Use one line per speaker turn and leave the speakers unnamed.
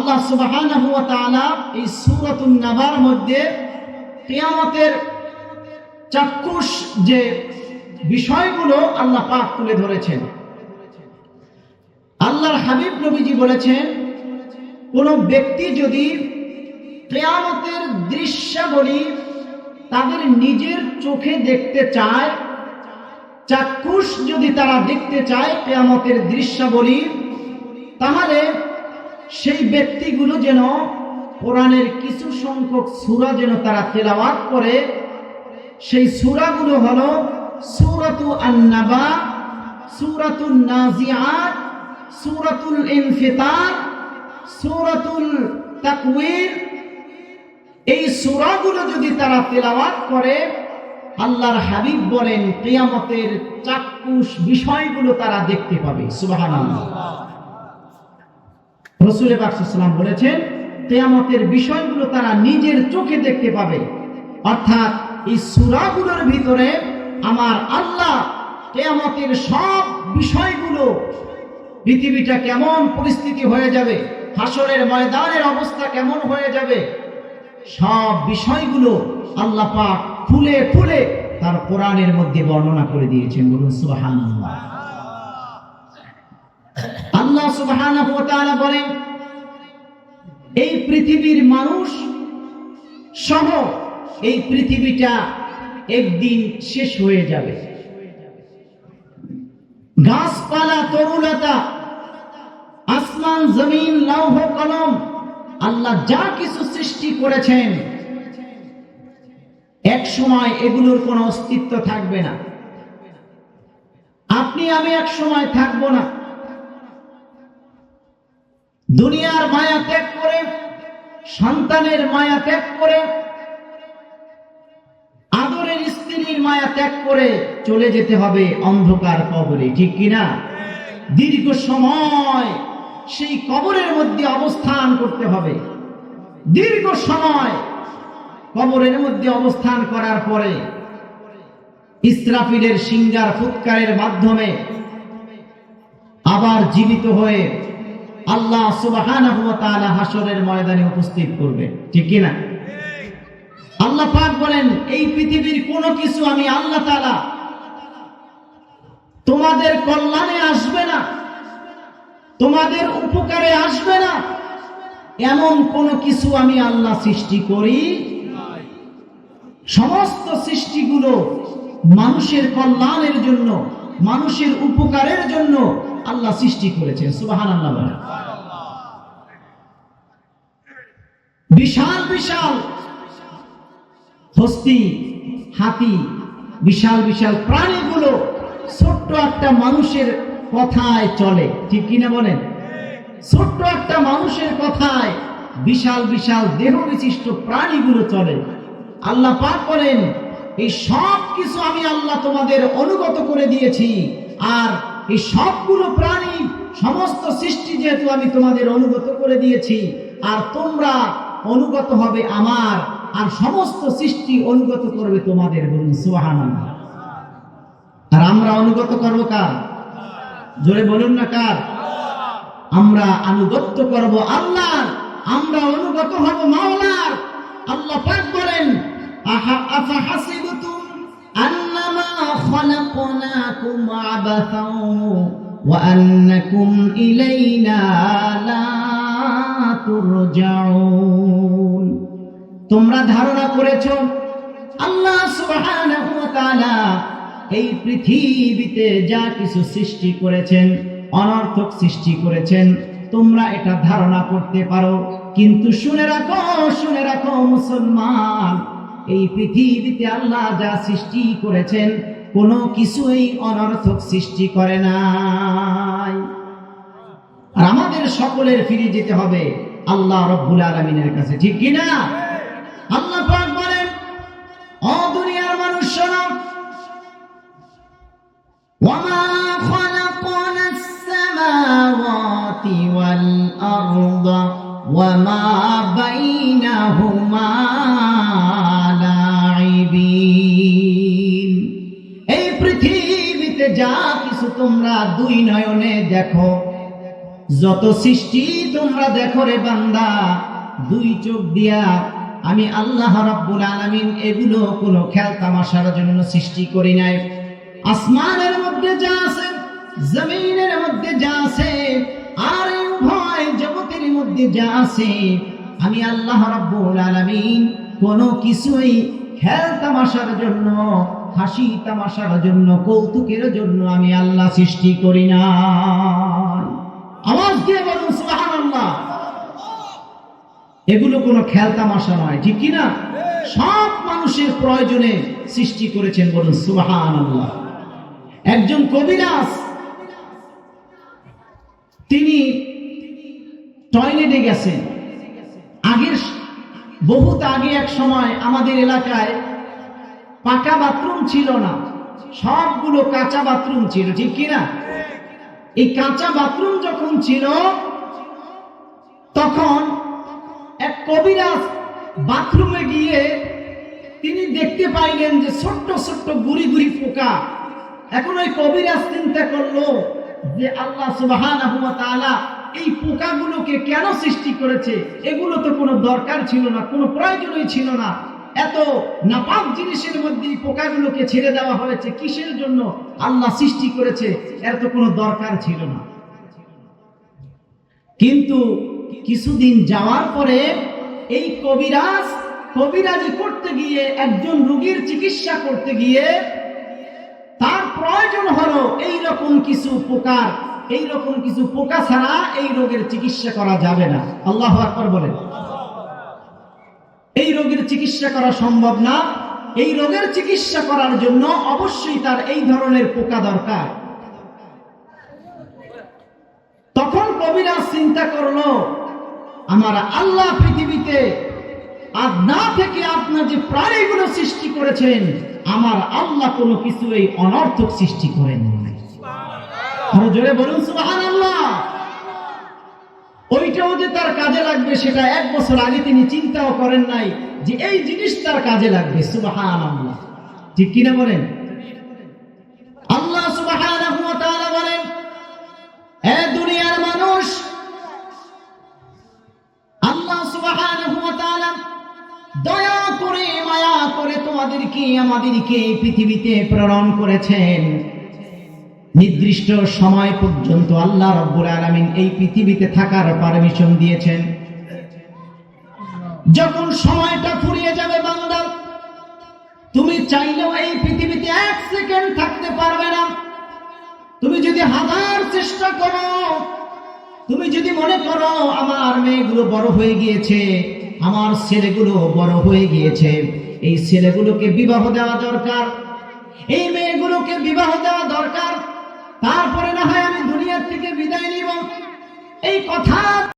আল্লাহ তাআলা এই সূরাতুন নাবার মধ্যে কিয়ামতের চাক্ষুষ যে বিষয়গুলো আল্লাহ পাক তুলে ধরেছেন। আল্লাহর হাবিব নবীজি বলেছেন, কোন ব্যক্তি যদি কেয়ামতের দৃশ্যাবলী তাদের নিজের চোখে দেখতে চায়, চাক্ষুষ যদি তারা দেখতে চায় কেয়ামতের দৃশ্যাবলী, তাহলে সেই ব্যক্তিগুলো যেন কোরআনের কিছু সংখ্যক সূরা যেন তারা তেলাওয়াত করে, সেই সূরাগুলো হলো সূরাতু আন-নাবা, সূরাতুন নাজিআত, সূরাতুল ইনফিতার, সূরাতুল তাকওয়ির এই সূরাগুলো যদি তারা তেলাওয়াত করে, আল্লাহর হাবিব বলেন, কিয়ামতের চাক্ষুষ বিষয়গুলো তারা দেখতে পাবে, সুবহানাল্লাহ। রসুল বাকসাল্লাম বলেছেন, কেয়ামতের বিষয়গুলো তারা নিজের চোখে দেখতে পাবে। অর্থাৎ এই সুরাগুলোর ভিতরে আমার আল্লাহ কেয়ামতের সব বিষয়গুলো, পৃথিবীটা কেমন পরিস্থিতি হয়ে যাবে হাসরের ময়দানের অবস্থা কেমন হয়ে যাবে, সব বিষয়গুলো আল্লাহ ফুলে ফুলে তার কোরআনের মধ্যে বর্ণনা করে দিয়েছেন। বলুন সুবহানাল্লাহ। বলেন, এই পৃথিবীর মানুষ সহ এই পৃথিবীটা একদিন শেষ হয়ে যাবে। গাছপালা তরুলতা আসমান, জমিন, লৌহ, কলম, আল্লাহ যা কিছু সৃষ্টি করেছেন, এক সময় এগুলোর কোনো অস্তিত্ব থাকবে না। আপনি, আমি এক সময় থাকব না। দুনিয়ার মায়া ত্যাগ করে, সন্তানের মায়া ত্যাগ করে, আদরের স্ত্রীর মায়া ত্যাগ করে চলে যেতে হবে অন্ধকার কবরে, ঠিক কিনা দীর্ঘ সময় সেই কবরের মধ্যে অবস্থান করতে হবে। দীর্ঘ সময় কবরের মধ্যে অবস্থান করার পরে ইসরাফিলের সিঙ্গার ফুৎকারের মাধ্যমে আবার জীবিত হয়ে আল্লাহ সুবহানাহু হাসরের ময়দানে উপস্থিত করবে। ঠিক কি না আল্লাহ পাক বলেন, এই পৃথিবীর কোনো কিছু আমি আল্লাহ তাআলা তোমাদের কল্যাণে আসবে না, তোমাদের উপকারে আসবে না। এমন কোন কিছু আমি আল্লাহ সৃষ্টি করি সমস্ত সৃষ্টিগুলো মানুষের কল্যাণের জন্য, মানুষের উপকারের জন্য আল্লাহ সৃষ্টি করেছেন সুবাহান আল্লাহ বলেন। বিশাল বিশাল হস্তি, হাতি, বিশাল বিশাল প্রাণীগুলো ছোট্ট একটা মানুষের কথায় চলে, ঠিক কিনা বলেন? ছোট্ট একটা মানুষের কথায় বিশাল বিশাল দেহ বিশিষ্ট প্রাণীগুলো চলে। আল্লাহ পাক বলেন, এই সব কিছু আমি আল্লাহ তোমাদের অনুগত করে দিয়েছি, আর এই সবগুলো প্রাণী, সমস্ত সৃষ্টি যেহেতু আমি তোমাদের অনুগত করে দিয়েছি, আর তোমরা অনুগত হবে আমার, আর সমস্ত সৃষ্টি অনুগত করবে তোমাদের বলুন সুবহানাল্লাহ। আর আমরা অনুগত করব কার? জোরে বলুন না কার? আমরা আনুগত্য করব আল্লাহর, আমরা অনুগত হব মাওলার। আল্লাহ পাক বলেন, আহা, আফা আন্নামা আবাসাও ওয়া আন্নাকুম ইলাইনা লা তুরজাউন তোমরা ধারণা করেছ, আল্লাহ সুবহানাহু এই পৃথিবীতে যা কিছু সৃষ্টি করেছেন, অনর্থক সৃষ্টি করেছেন, তোমরা এটা ধারণা করতে পারো। কিন্তু শুনে রাখো শুনে রাখো মুসলমান, এই পৃথিবীতে আল্লাহ যা সৃষ্টি করেছেন কোনো কিছুই অনর্থক সৃষ্টি করে নাই আর আমাদের সকলের ফিরে যেতে হবে আল্লাহ রব্বুল আলমিনের কাছে ঠিক কিনা আল্লাহ পাক বলেন ও দুনিয়ার মানুষ শোনো وما خلقنا السماوات والأرض وما بينهما পৃথিবীতে যা কিছু তোমরা দুই নয়নে দেখো। যত সৃষ্টি তোমরা দেখো রে বান্দা, দুই চোখ দিয়া আমি আল্লাহ রাব্বুল আলামিন এগুলো কোনো খেল তামাশার জন্য সৃষ্টি করি নাই। আসমানের মধ্যে যা আছে, জমিনের মধ্যে যা আছে, আর উভয় জগতের মধ্যে যা আছে, আমি আল্লাহ রাব্বুল আলামিন কোনো কিছুই খেল তামাশার জন্য হাসি তামাশার জন্য, কৌতুকের জন্য আমি আল্লাহ সৃষ্টি করি না। আওয়াজ দিয়ে বলুন, সুবহানাল্লাহ। এগুলো কোনো খেল তামাশা নয়, ঠিক কি না? সব মানুষের প্রয়োজনে সৃষ্টি করেছেন বলুন, সুবহানাল্লাহ। একজন কবিরাজ, তিনি টয়লেটে গেছেন। আগের বহুত আগে এক সময় আমাদের এলাকায় পাকা বাথরুম ছিল না। সবগুলো কাঁচা বাথরুম ছিল, ঠিক কিনা? এই কাঁচা বাথরুম যখন ছিল, তখন এক কবিরাজ বাথরুমে গিয়ে তিনি দেখতে পাইলেন যে ছোট্ট ছোট্ট গুড়ি গুড়ি পোকা। এখন ওই কবিরাজ চিন্তা করল যে আল্লাহ তাআলা এই পোকাগুলোকে কেন সৃষ্টি করেছে? এগুলো তো কোনো দরকার ছিল না, কোনো প্রয়োজনই ছিল না। এত নাপাক জিনিসের মধ্যে পোকাগুলোকে ছেড়ে দেওয়া হয়েছে, কিসের জন্য? আল্লাহ সৃষ্টি করেছে, এর তো কোনো দরকার ছিল না। কিন্তু কিছুদিন যাওয়ার পরে এই কবিরাজ, কবিরাজি করতে গিয়ে, একজন রুগীর চিকিৎসা করতে গিয়ে তার প্রয়োজন হলো এই রকম কিছু পোকার এই রকম কিছু পোকা ছাড়া এই রোগের চিকিৎসা করা যাবে না। আল্লাহ আকবর বলেন। চিকিৎসা করা সম্ভব না। এই রোগের চিকিৎসা করার জন্য অবশ্যই তার এই ধরনের পোকা দরকার। তখন কবিরাজ চিন্তা করল, আমার আল্লাহ পৃথিবীতে আদনা থেকে আপনার যে প্রাণীগুলো সৃষ্টি করেছেন, আমার আল্লাহ কোনো কিছু এই অনর্থক সৃষ্টি করেন জোরে বলুন আল্লাহ ওইটাও যে তার কাজে লাগবে সেটা এক বছর আগে তিনি চিন্তাও করেন নাই যে এই জিনিস তার কাজে লাগবে সুবাহান আল্লাহ ঠিক কিনা বলেন? আল্লাহ সুবাহানাহু তাআলা বলেন, এ দুনিয়ার মানুষ, আল্লাহ সুবহানাহু দয়া করে, মায়া করে তোমাদেরকে, আমাদেরকে পৃথিবীতে প্রেরণ করেছেন। নির্দিষ্ট সময় পর্যন্ত আল্লাহ রব্বুল আলামিন এই পৃথিবীতে থাকার পারমিশন দিয়েছেন। যখন সময়টা ফুরিয়ে যাবে বান্দা তুমি চাইলেও এই পৃথিবীতে এক সেকেন্ড থাকতে পারবে না। তুমি যদি হাজার চেষ্টা করো, তুমি যদি মনে করো, আমার মেয়েগুলো বড় হয়ে গিয়েছে, আমার ছেলেগুলো বড় হয়ে গিয়েছে, এই ছেলেগুলোকে বিবাহ দেওয়া দরকার, এই মেয়েগুলোকে বিবাহ দেওয়া দরকার তারপরে না হয় আমি দুনিয়ার থেকে বিদায় নিব। এই কথা